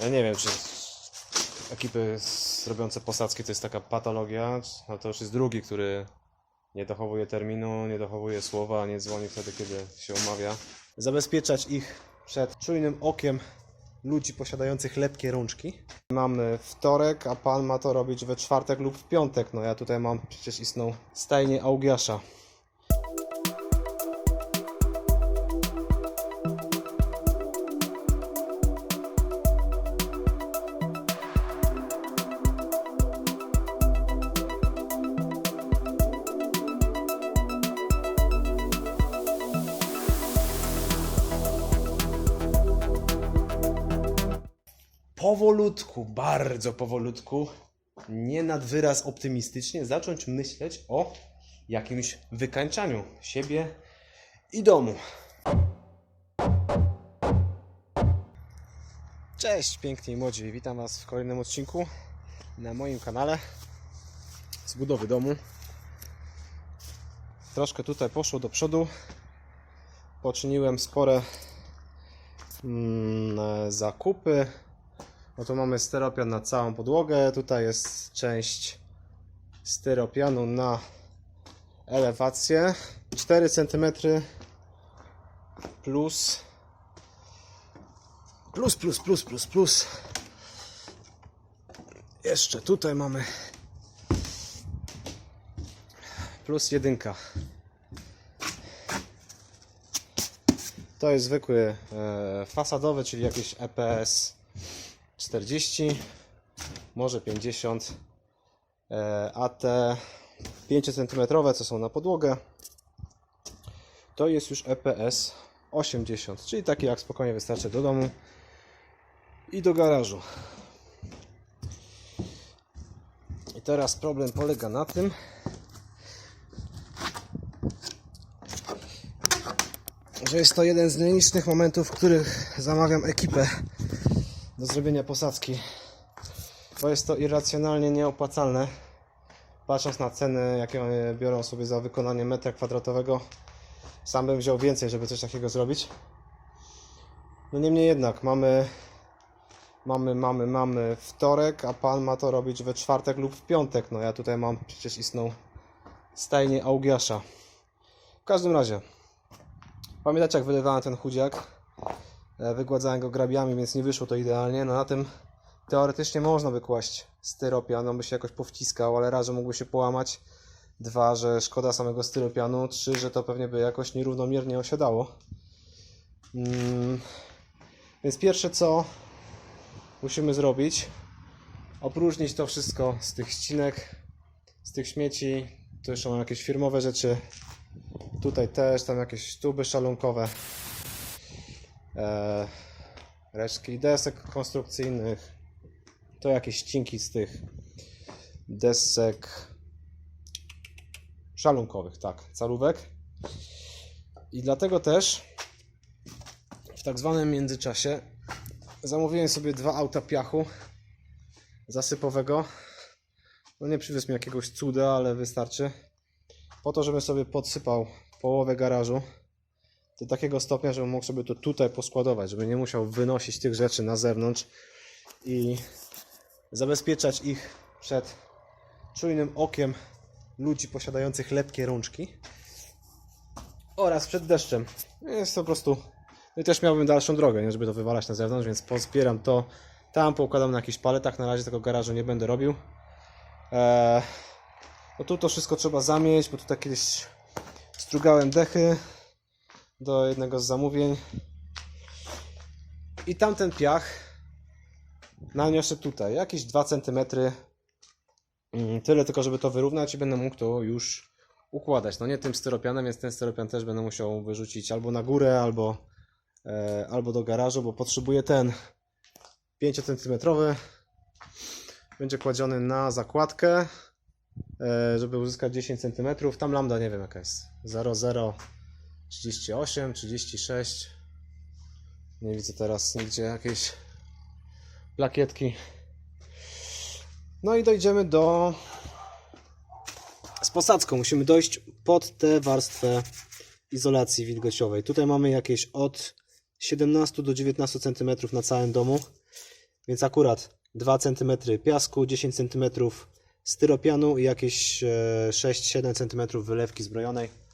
Ja nie wiem, czy ekipy robiące posadzki to jest taka patologia, no to już jest drugi, który nie dochowuje terminu, nie dochowuje słowa, nie dzwoni wtedy, kiedy się umawia. Zabezpieczać ich przed czujnym okiem ludzi posiadających lepkie rączki. Mamy wtorek, a pan ma to robić we czwartek lub w piątek. No ja tutaj mam przecież istną stajnię Augiasza. Powolutku, bardzo powolutku, nie nad wyraz optymistycznie, zacząć myśleć o jakimś wykańczaniu siebie i domu. Cześć piękni młodzi, witam Was w kolejnym odcinku na moim kanale z budowy domu. Troszkę tutaj poszło do przodu. Poczyniłem spore mm, zakupy. No to mamy styropian na całą podłogę. Tutaj jest część styropianu na elewację. 4 cm plus plus plus plus plus plus. Jeszcze tutaj mamy plus jedynka. To jest zwykły e, fasadowy, czyli jakiś EPS 40, może 50, e, a te 5 cm, co są na podłogę, to jest już EPS 80, czyli taki jak spokojnie wystarczy do domu i do garażu. I teraz problem polega na tym, że jest to jeden z nielicznych momentów, w których zamawiam ekipę do zrobienia posadzki, bo jest to irracjonalnie nieopłacalne. Patrząc na ceny, jakie biorą sobie za wykonanie metra kwadratowego, sam bym wziął więcej, żeby coś takiego zrobić. No niemniej jednak, mamy, mamy, mamy, mamy wtorek, a pan ma to robić we czwartek lub w piątek. No ja tutaj mam przecież istną stajnię Augiasza. W każdym razie, pamiętacie jak wylewałem ten chudziak? E, Wygładzałem go grabiami, więc nie wyszło to idealnie. No na tym teoretycznie można wykłaść styropian, on by się jakoś powciskał, ale raz, że mógłby się połamać, dwa, że szkoda samego styropianu, trzy, że to pewnie by jakoś nierównomiernie osiadało. Mm, Więc pierwsze co musimy zrobić, opróżnić to wszystko z tych ścinek, z tych śmieci. Tu jeszcze mam jakieś firmowe rzeczy. Tutaj też, tam jakieś tuby szalunkowe resztki desek konstrukcyjnych, to jakieś ścinki z tych desek szalunkowych, tak, calówek. I dlatego też w tak zwanym międzyczasie zamówiłem sobie dwa auta piachu zasypowego. No nie przywiózł mi jakiegoś cuda, ale wystarczy. Po to, żebym sobie podsypał połowę garażu do takiego stopnia, żebym mógł sobie to tutaj poskładować, żeby nie musiał wynosić tych rzeczy na zewnątrz i zabezpieczać ich przed czujnym okiem ludzi posiadających lepkie rączki oraz przed deszczem. Jest to po prostu. No i też miałbym dalszą drogę, nie, żeby to wywalać na zewnątrz, więc pozbieram to tam, poukładam na jakichś paletach. Na razie tego garażu nie będę robił. Eee, no tu to wszystko trzeba zamieć, bo tutaj kiedyś strugałem dechy do jednego z zamówień. I tamten piach naniosę tutaj, jakieś 2 cm. Mm, Tyle tylko, żeby to wyrównać i będę mógł to już układać. No nie tym styropianem, więc ten styropian też będę musiał wyrzucić albo na górę, albo, e, albo do garażu, bo potrzebuję ten 5 cm. Będzie kładziony na zakładkę, e, żeby uzyskać 10 cm. Tam lambda nie wiem jaka jest. 0,0 38, 36. Nie widzę teraz nigdzie jakiejś plakietki. No i dojdziemy do. Z posadzką musimy dojść pod tę warstwę izolacji wilgociowej. Tutaj mamy jakieś od 17 do 19 cm na całym domu. Więc akurat 2 cm piasku, 10 cm styropianu i jakieś e, 6-7 cm wylewki zbrojonej.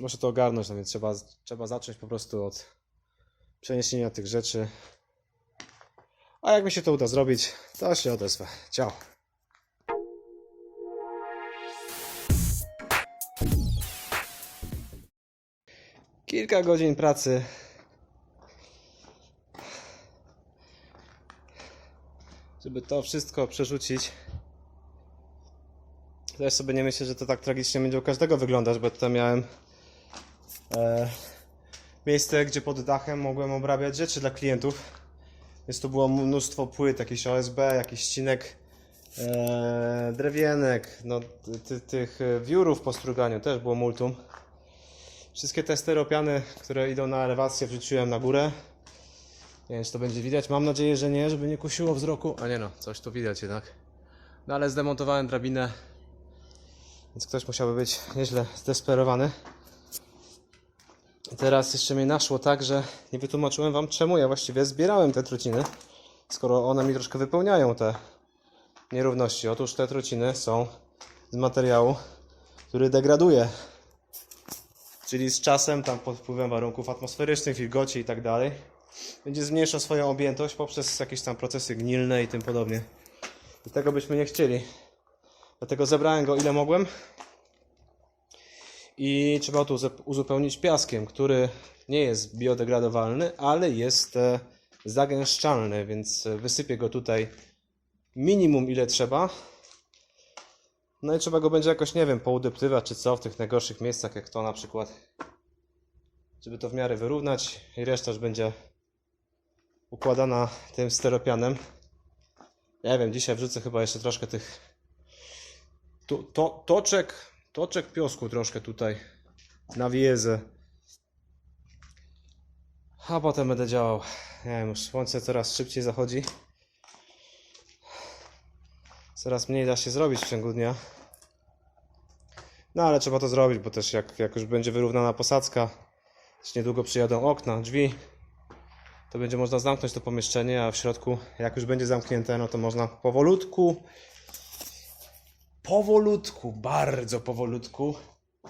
Muszę to ogarnąć, no więc trzeba, trzeba zacząć po prostu od przeniesienia tych rzeczy. A jak mi się to uda zrobić, to się odezwę. Ciao. Kilka godzin pracy. Żeby to wszystko przerzucić. Też sobie nie myślę, że to tak tragicznie będzie u każdego wyglądać, bo tutaj miałem miejsce, gdzie pod dachem mogłem obrabiać rzeczy dla klientów. Więc tu było mnóstwo płyt, jakiś OSB, jakiś ścinek e, drewienek, no, ty, ty, tych e, wiórów po struganiu też było multum. Wszystkie te steropiany, które idą na elewację, wrzuciłem na górę. Nie wiem, czy to będzie widać. Mam nadzieję, że nie, żeby nie kusiło wzroku. A nie no, coś tu widać jednak. No ale zdemontowałem drabinę, więc ktoś musiałby być nieźle zdesperowany. Teraz jeszcze mnie naszło tak, że nie wytłumaczyłem Wam, czemu ja właściwie zbierałem te truciny, skoro one mi troszkę wypełniają te nierówności. Otóż te truciny są z materiału, który degraduje czyli z czasem, tam pod wpływem warunków atmosferycznych, wilgoci i tak dalej, będzie zmniejszał swoją objętość poprzez jakieś tam procesy gnilne i tym podobnie. I tego byśmy nie chcieli. Dlatego zebrałem go ile mogłem. I trzeba to uzu- uzupełnić piaskiem, który nie jest biodegradowalny, ale jest e, zagęszczalny, więc wysypię go tutaj minimum ile trzeba. No i trzeba go będzie jakoś, nie wiem, poudeptywać czy co w tych najgorszych miejscach, jak to na przykład, żeby to w miarę wyrównać i reszta już będzie układana tym steropianem. Nie wiem, dzisiaj wrzucę chyba jeszcze troszkę tych to, to, toczek, toczek piosku troszkę tutaj na wiezę. A potem będę działał. Nie wiem, już słońce coraz szybciej zachodzi. Coraz mniej da się zrobić w ciągu dnia. No ale trzeba to zrobić, bo też jak, jak już będzie wyrównana posadzka, już niedługo przyjadą okna, drzwi, to będzie można zamknąć to pomieszczenie, a w środku, jak już będzie zamknięte, no to można powolutku, powolutku, bardzo powolutku,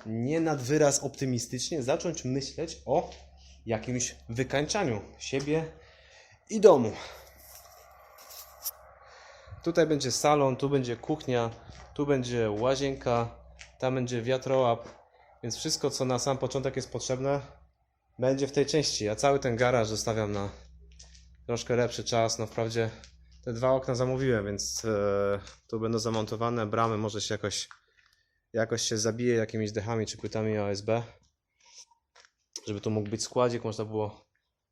nie nad wyraz optymistycznie, zacząć myśleć o jakimś wykańczaniu siebie i domu. Tutaj będzie salon, tu będzie kuchnia, tu będzie łazienka, tam będzie wiatrołap, więc wszystko co na sam początek jest potrzebne będzie w tej części. Ja cały ten garaż zostawiam na troszkę lepszy czas. No wprawdzie te dwa okna zamówiłem, więc e, tu będą zamontowane. Bramy może się jakoś, jakoś się zabije jakimiś dechami czy płytami OSB. Żeby tu mógł być składzik, można było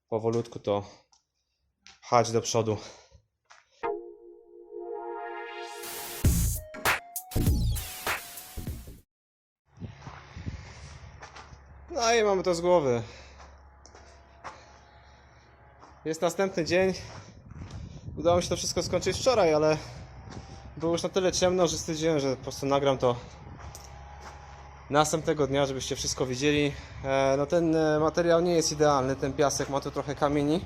powolutku to pchać do przodu. No i mamy to z głowy. Jest następny dzień. Udało mi się to wszystko skończyć wczoraj, ale było już na tyle ciemno, że stwierdziłem, że po prostu nagram to następnego dnia, żebyście wszystko widzieli. E, no ten e, materiał nie jest idealny, ten piasek ma tu trochę kamieni,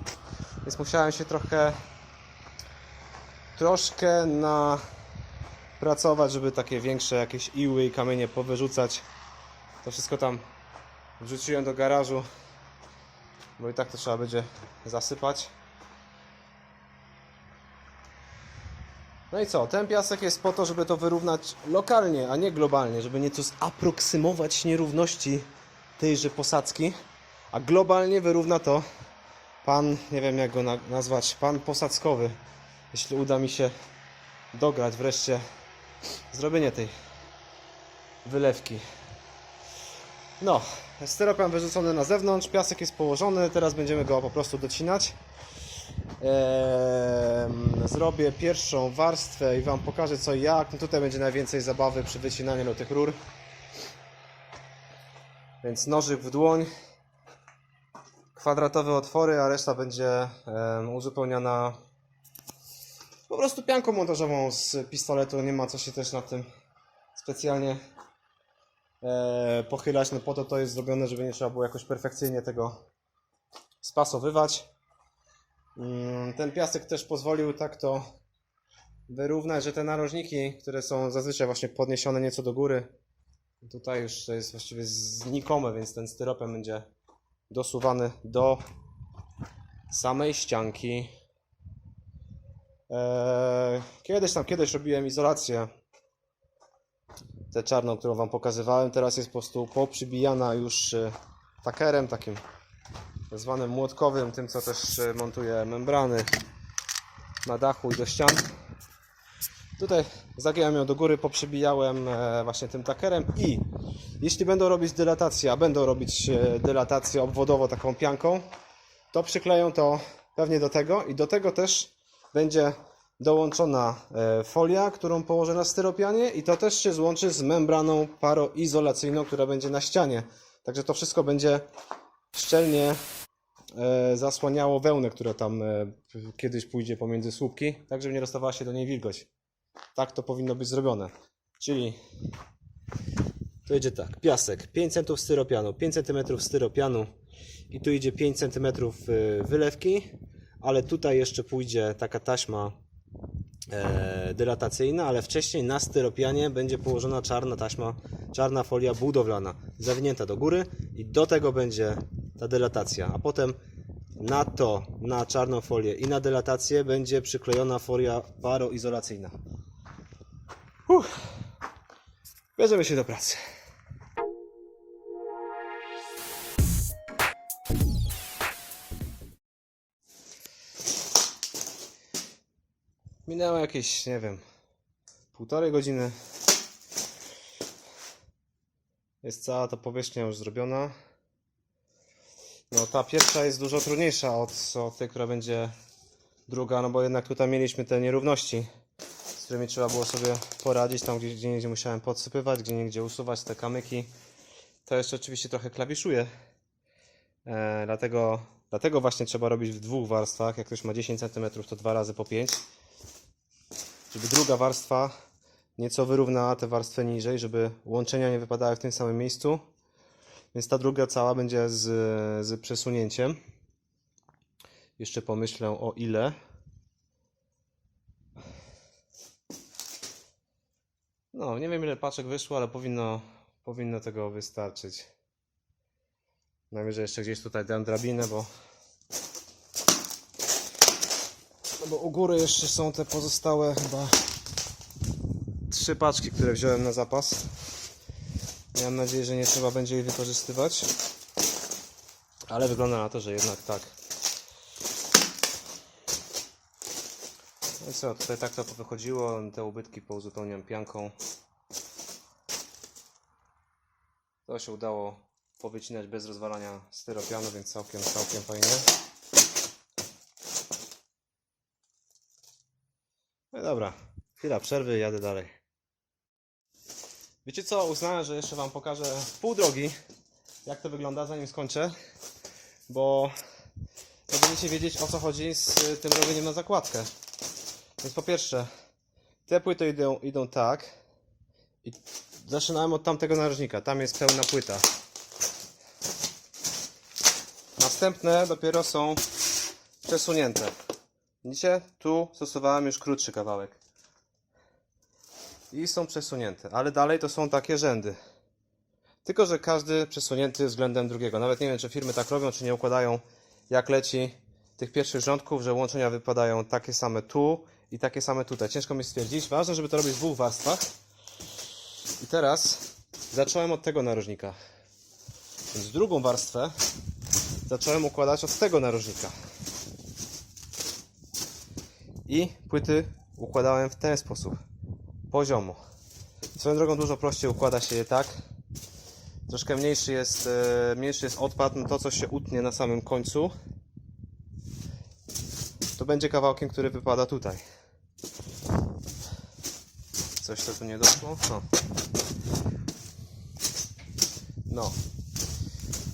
więc musiałem się trochę troszkę na pracować, żeby takie większe jakieś iły i kamienie powyrzucać. To wszystko tam wrzuciłem do garażu, bo i tak to trzeba będzie zasypać. No i co? Ten piasek jest po to, żeby to wyrównać lokalnie, a nie globalnie, żeby nieco zaproksymować nierówności tejże posadzki, a globalnie wyrówna to pan, nie wiem jak go na- nazwać, pan posadzkowy. Jeśli uda mi się dograć wreszcie zrobienie tej wylewki. No, styropian wyrzucony na zewnątrz, piasek jest położony, teraz będziemy go po prostu docinać. Zrobię pierwszą warstwę i Wam pokażę co i jak. No tutaj będzie najwięcej zabawy przy wycinaniu tych rur. Więc nożyk w dłoń, kwadratowe otwory, a reszta będzie uzupełniana po prostu pianką montażową z pistoletu. Nie ma co się też nad tym specjalnie e, pochylać. No po to to jest zrobione, żeby nie trzeba było jakoś perfekcyjnie tego spasowywać. Mm, Ten piasek też pozwolił tak to wyrównać, że te narożniki, które są zazwyczaj właśnie podniesione nieco do góry, tutaj już to jest właściwie znikome, więc ten styropian będzie dosuwany do samej ścianki. Eee, kiedyś tam, kiedyś robiłem izolację tę czarną, którą Wam pokazywałem. Teraz jest po prostu poprzybijana już e, takerem, takim tak zwanym młotkowym, tym co też e, montuje membrany na dachu i do ścian. Tutaj zagiąłem ją do góry, poprzybijałem e, właśnie tym takerem i jeśli będą robić dylatację, a będą robić e, dylatację obwodowo taką pianką, to przykleją to pewnie do tego i do tego też będzie dołączona folia, którą położę na styropianie i to też się złączy z membraną paroizolacyjną, która będzie na ścianie. Także to wszystko będzie szczelnie zasłaniało wełnę, która tam e, kiedyś pójdzie pomiędzy słupki, tak żeby nie dostawała się do niej wilgoć. Tak to powinno być zrobione. Czyli to idzie tak, piasek, 5 cm styropianu, 5 cm styropianu i tu idzie 5 cm wylewki, ale tutaj jeszcze pójdzie taka taśma e, dylatacyjna, ale wcześniej na styropianie będzie położona czarna taśma, czarna folia budowlana, zawinięta do góry i do tego będzie ta dylatacja, a potem na to, na czarną folię i na dylatację będzie przyklejona folia paroizolacyjna. Uff. Bierzemy się do pracy. Minęło jakieś, nie wiem, półtorej godziny. Jest cała ta powierzchnia już zrobiona. Ta pierwsza jest dużo trudniejsza od, od tej, która będzie druga, no bo jednak tutaj mieliśmy te nierówności, z którymi trzeba było sobie poradzić. Tam gdzie, gdzie musiałem podsypywać, gdzie niegdzie usuwać te kamyki. To jeszcze oczywiście trochę klawiszuje. E, dlatego, dlatego właśnie trzeba robić w dwóch warstwach. Jak ktoś ma 10 cm, to dwa razy po 5 żeby druga warstwa nieco wyrównała tę warstwę niżej, żeby łączenia nie wypadały w tym samym miejscu. Więc ta druga cała będzie z, z przesunięciem. Jeszcze pomyślę o ile. No, nie wiem ile paczek wyszło, ale powinno, powinno tego wystarczyć. Najwyżej jeszcze gdzieś tutaj dam drabinę, bo No bo u góry jeszcze są te pozostałe chyba trzy paczki, które wziąłem na zapas. Miałem nadzieję, że nie trzeba będzie jej wykorzystywać. Ale wygląda na to, że jednak tak. No i co, tutaj tak to wychodziło. Te ubytki pouzupełniam pianką. To się udało powycinać bez rozwalania styropianu, więc całkiem, całkiem fajnie. No dobra, chwila przerwy, jadę dalej. Wiecie co, uznałem, że jeszcze Wam pokażę pół drogi, jak to wygląda, zanim skończę, bo będziecie wiedzieć o co chodzi z tym robieniem na zakładkę. Więc po pierwsze, te płyty idą, idą tak i zaczynałem od tamtego narożnika, tam jest pełna płyta. Następne dopiero są przesunięte. Widzicie? Tu stosowałem już krótszy kawałek. I są przesunięte, ale dalej to są takie rzędy. Tylko, że każdy przesunięty względem drugiego. Nawet nie wiem, czy firmy tak robią, czy nie układają jak leci tych pierwszych rządków, że łączenia wypadają takie same tu i takie same tutaj. Ciężko mi stwierdzić. Ważne, żeby to robić w dwóch warstwach. I teraz zacząłem od tego narożnika. Więc drugą warstwę zacząłem układać od tego narożnika. I płyty układałem w ten sposób. Poziomo. Swoją drogą dużo prościej układa się je tak. Troszkę mniejszy jest, e, mniejszy jest odpad, no to co się utnie na samym końcu. To będzie kawałkiem, który wypada tutaj. Coś co tu nie doszło? No. no.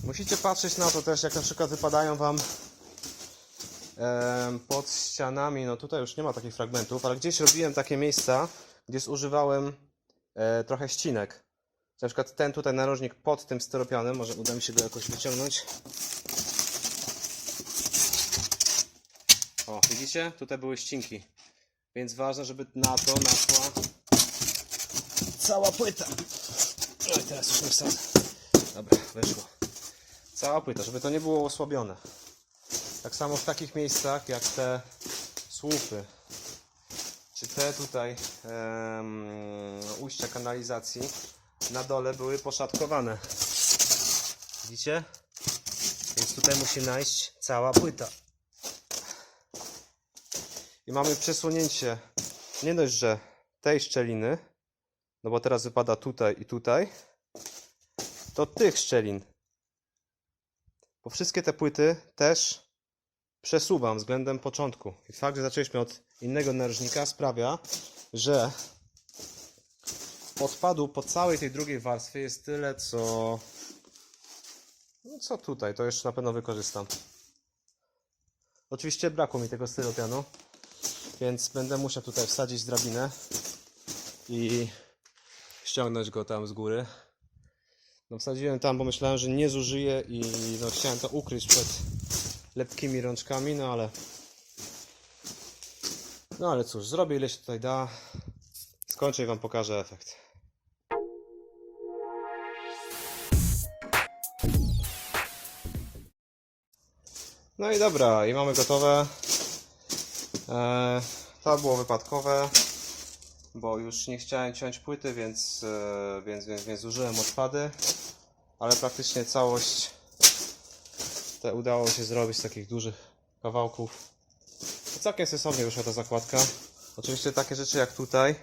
Musicie patrzeć na to też, jak na przykład wypadają Wam pod ścianami, no tutaj już nie ma takich fragmentów, ale gdzieś robiłem takie miejsca, gdzie zużywałem e, trochę ścinek. Na przykład ten tutaj narożnik pod tym styropianem, może uda mi się go jakoś wyciągnąć. O, widzicie? Tutaj były ścinki. Więc ważne, żeby na to naszła cała płyta. No i teraz już nie wsadzę. Dobra, weszło. Cała płyta, żeby to nie było osłabione. Tak samo w takich miejscach jak te słupy, te tutaj em, ujścia kanalizacji na dole były poszatkowane. Widzicie? Więc tutaj musi najść cała płyta. I mamy przesunięcie nie dość, że tej szczeliny, no bo teraz wypada tutaj i tutaj, to tych szczelin. Bo wszystkie te płyty też przesuwam względem początku. I fakt, że zaczęliśmy od innego narożnika sprawia, że odpadu po całej tej drugiej warstwie jest tyle, co no co tutaj, to jeszcze na pewno wykorzystam. Oczywiście brakło mi tego styropianu, więc będę musiał tutaj wsadzić drabinę i ściągnąć go tam z góry. No wsadziłem tam, bo myślałem, że nie zużyję i no, chciałem to ukryć przed lepkimi rączkami, no ale no ale cóż, zrobię ile się tutaj da. Skończę i Wam pokażę efekt. No i dobra, i mamy gotowe. Eee, to było wypadkowe, bo już nie chciałem ciąć płyty, więc, e, więc, więc, więc użyłem odpady, ale praktycznie całość te udało się zrobić z takich dużych kawałków. Całkiem sensownie wyszła ta zakładka. Oczywiście takie rzeczy jak tutaj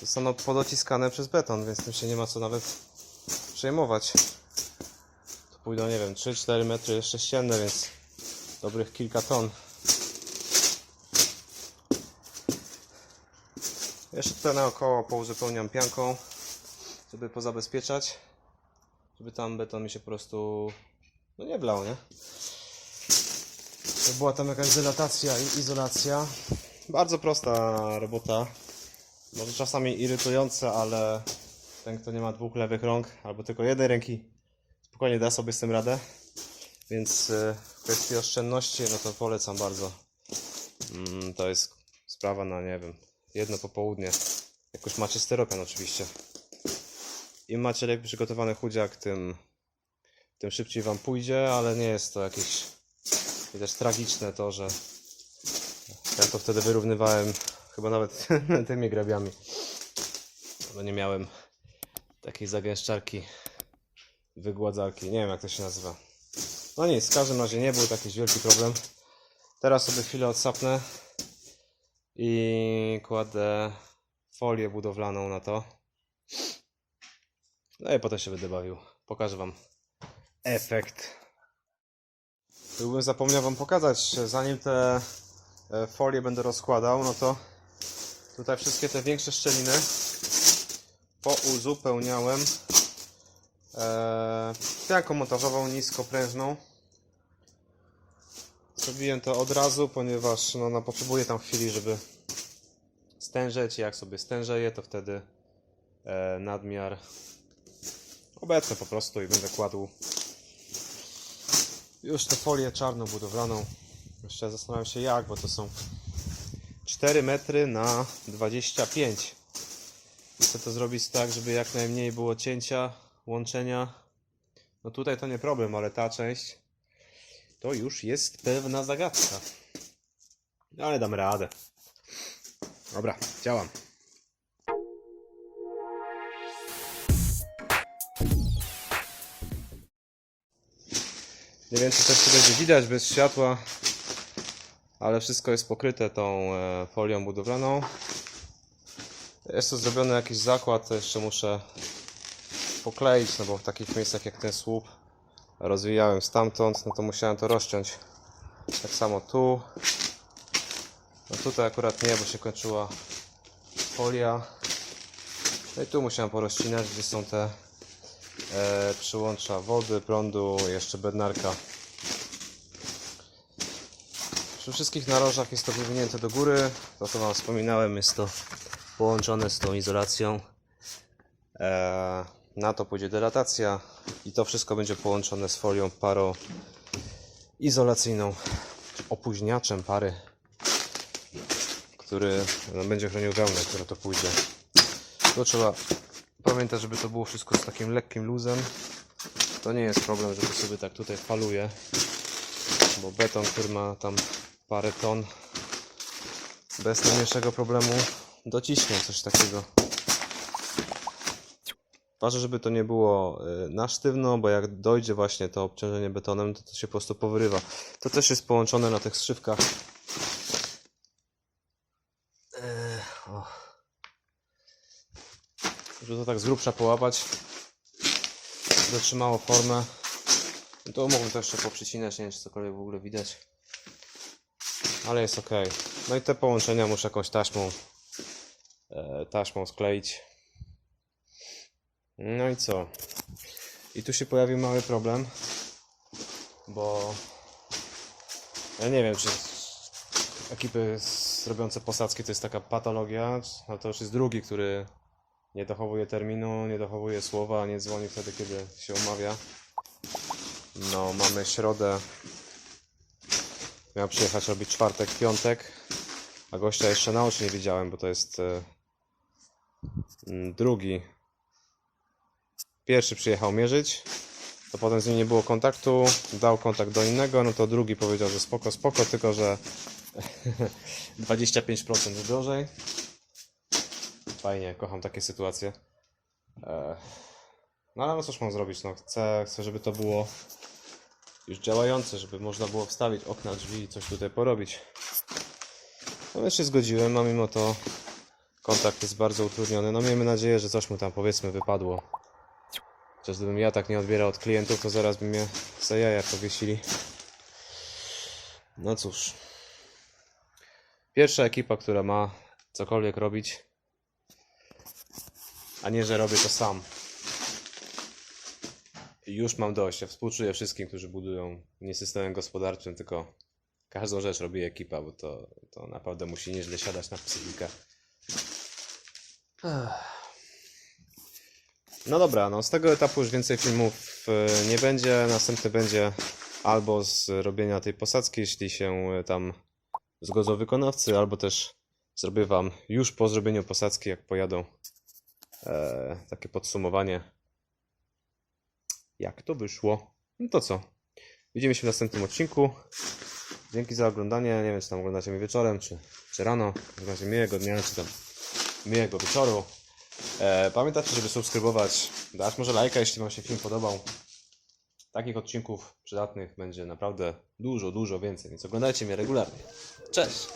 zostaną podociskane przez beton, więc tym się nie ma co nawet przejmować. Tu pójdą, nie wiem, 3-4 metry sześcienne, więc dobrych kilka ton. Jeszcze tutaj naokoło pouzupełniam pianką, żeby pozabezpieczać, żeby tam beton mi się po prostu no nie wlał, nie? Żeby była tam jakaś dylatacja i izolacja. Bardzo prosta robota. Może czasami irytująca, ale ten, kto nie ma dwóch lewych rąk albo tylko jednej ręki, spokojnie da sobie z tym radę. Więc y, w kwestii oszczędności, no to polecam bardzo. Mm, to jest sprawa na, nie wiem, jedno popołudnie. Jak już macie styropian oczywiście. Im macie lepiej przygotowany chudziak, tym, tym szybciej wam pójdzie, ale nie jest to jakieś i też tragiczne to, że ja to wtedy wyrównywałem chyba nawet tymi grabiami. Bo nie miałem takiej zagęszczarki, wygładzarki. Nie wiem jak to się nazywa. No nic, w każdym razie nie był to jakiś wielki problem. Teraz sobie chwilę odsapnę i kładę folię budowlaną na to. No i potem się będę bawił. Pokażę Wam efekt. Byłbym zapomniał Wam pokazać, zanim te e, folie będę rozkładał, no to tutaj wszystkie te większe szczeliny pouzupełniałem e, pianką montażową niskoprężną. Zrobiłem to od razu, ponieważ no, no, potrzebuję tam chwili, żeby stężeć. Jak sobie stężeję, to wtedy e, nadmiar obecny po prostu i będę kładł już tę folię czarną budowlaną. Jeszcze zastanawiam się jak, bo to są 4 metry na 25. I chcę to zrobić tak, żeby jak najmniej było cięcia, łączenia. No tutaj to nie problem, ale ta część to już jest pewna zagadka. No ale dam radę. Dobra, działam. Nie wiem, czy też to będzie widać bez światła, ale wszystko jest pokryte tą e, folią budowlaną. Jest tu zrobiony jakiś zakład, to jeszcze muszę pokleić, no bo w takich miejscach jak ten słup rozwijałem stamtąd, no to musiałem to rozciąć. Tak samo tu. No tutaj akurat nie, bo się kończyła folia. No i tu musiałem porozcinać, gdzie są te przyłącza wody, prądu, jeszcze bednarka. Przy wszystkich narożach jest to wywinięte do góry. To co Wam wspominałem, jest to połączone z tą izolacją. E, na to pójdzie delatacja i to wszystko będzie połączone z folią paroizolacyjną. opóźniaczem pary, który no, będzie chronił wełnę, która to pójdzie. To trzeba pamiętać, żeby to było wszystko z takim lekkim luzem. To nie jest problem, żeby sobie tak tutaj faluje, bo beton, który ma tam parę ton, bez najmniejszego problemu dociśnie coś takiego. Ważne, żeby to nie było y, na sztywno, bo jak dojdzie właśnie to obciążenie betonem, to to się po prostu powyrywa. To też jest połączone na tych strzywkach. Eee, o. Żeby to tak z grubsza połapać, dotrzymało formę. To mogłem to jeszcze poprzycinać, nie wiem czy cokolwiek w ogóle widać. Ale jest ok. No i te połączenia muszę jakąś taśmą, e, taśmą skleić. No i co? I tu się pojawił mały problem, bo ja nie wiem, czy ekipy robiące posadzki to jest taka patologia, no to już jest drugi, który nie dochowuje terminu, nie dochowuje słowa, nie dzwoni wtedy, kiedy się umawia. No, mamy środę. Miał przyjechać robić czwartek, piątek, a gościa jeszcze na oczy nie widziałem, bo to jest e, drugi Pierwszy przyjechał mierzyć, to potem z nim nie było kontaktu, dał kontakt do innego, no to drugi powiedział, że spoko, spoko, tylko że 25% drożej. Fajnie, kocham takie sytuacje. E, No ale no cóż mam zrobić, no chcę, chcę, żeby to było już działające, żeby można było wstawić okna, drzwi i coś tutaj porobić. No więc się zgodziłem, a mimo to kontakt jest bardzo utrudniony. No miejmy nadzieję, że coś mu tam powiedzmy wypadło. Chociaż gdybym ja tak nie odbierał od klientów, to zaraz by mnie za jaja powiesili. No cóż. Pierwsza ekipa, która ma cokolwiek robić, a nie, że robię to sam. Już mam dość. Ja współczuję wszystkim, którzy budują nie systemem gospodarczym, tylko każdą rzecz robi ekipa, bo to, to naprawdę musi nieźle siadać na psychikę. No dobra, no z tego etapu już więcej filmów e, nie będzie. Następny będzie albo z robienia tej posadzki, jeśli się e, tam zgodzą wykonawcy, albo też zrobię Wam już po zrobieniu posadzki, jak pojadą, e, takie podsumowanie, jak to wyszło. No to co? Widzimy się w następnym odcinku. Dzięki za oglądanie. Nie wiem, czy tam oglądacie mnie wieczorem, czy, czy rano. W razie miłego dnia, czy tam miłego wieczoru. E, pamiętajcie, żeby subskrybować, dać może lajka, jeśli Wam się film podobał. Takich odcinków przydatnych będzie naprawdę dużo, dużo więcej, więc oglądajcie mnie regularnie. Cześć!